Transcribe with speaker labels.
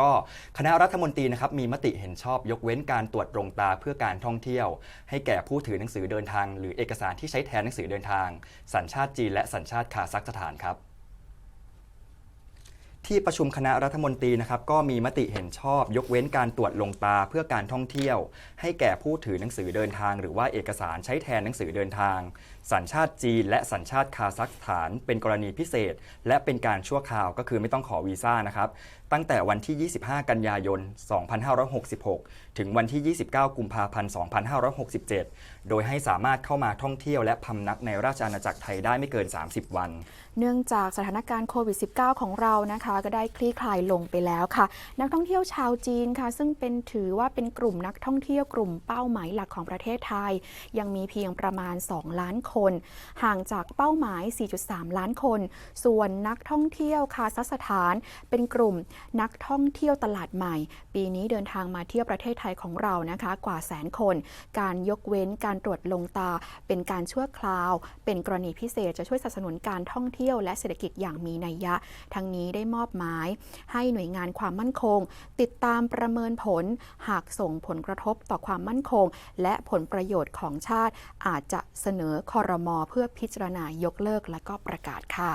Speaker 1: ก็คณะรัฐมนตรีนะครับมีมติเห็นชอบยกเว้นการตรวจตรงตาเพื่อการท่องเที่ยว ให้แก่ผู้ถือหนังสือเดินทาง หรือเอกสารที่ใช้แทนหนังสือเดินทาง สัญชาติจีนและสัญชาติคาซัคสถานครับ ที่ประชุมคณะรัฐมนตรีนะครับก็มีมติเห็นชอบ ยกเว้นการตรวจลงตาเพื่อการท่องเที่ยว ให้แก่ผู้ถือหนังสือเดินทาง หรือว่าเอกสารใช้แทนหนังสือเดินทาง สัญชาติจีน และสัญชาติคาซัคสถาน เป็นกรณีพิเศษ และเป็นการชั่วคราวก็คือไม่ต้องขอวีซ่านะครับตั้งแต่วันที่ 25 กันยายน 2566 ถึงวันที่ 29 กุมภาพันธ์ 2567 โดยให้สามารถเข้ามาท่องเที่ยวและพำนักในราชอาณาจักรไทยได้ไม่เกิน 30 วัน
Speaker 2: เนื่องจากสถานการณ์โควิด -19 ของเรานะคะก็ได้คลี่คลายลงไปแล้วค่ะ นักท่องเที่ยวชาวจีนค่ะ ซึ่งเป็นถือว่าเป็นกลุ่มนักท่องเที่ยวกลุ่มเป้าหมายหลักของประเทศไทย ยังมีเพียงประมาณ 2 ล้านคน ห่างจากเป้าหมาย 4.3 ล้านคน ส่วนนักท่องเที่ยวคาซัคสถาน เป็นกลุ่มนักท่องเที่ยวตลาดใหม่ ปีนี้เดินทางมาเที่ยวประเทศไทยของเรานะคะ กว่าแสนคน การยกเว้นการตรวจลงตา เป็นการชั่วคราว เป็นกรณีพิเศษจะช่วยสนับสนุนการท่องเที่ยวและเศรษฐกิจอย่างมีนัยยะ ทั้งนี้ได้มอบอบหมาย ให้หน่วยงานความมั่นคง ติดตามประเมินผล หากส่งผลกระทบต่อความมั่นคง และผลประโยชน์ของชาติ อาจจะเสนอคอรมอเพื่อพิจารณายกเลิกและก็ประกาศค่ะ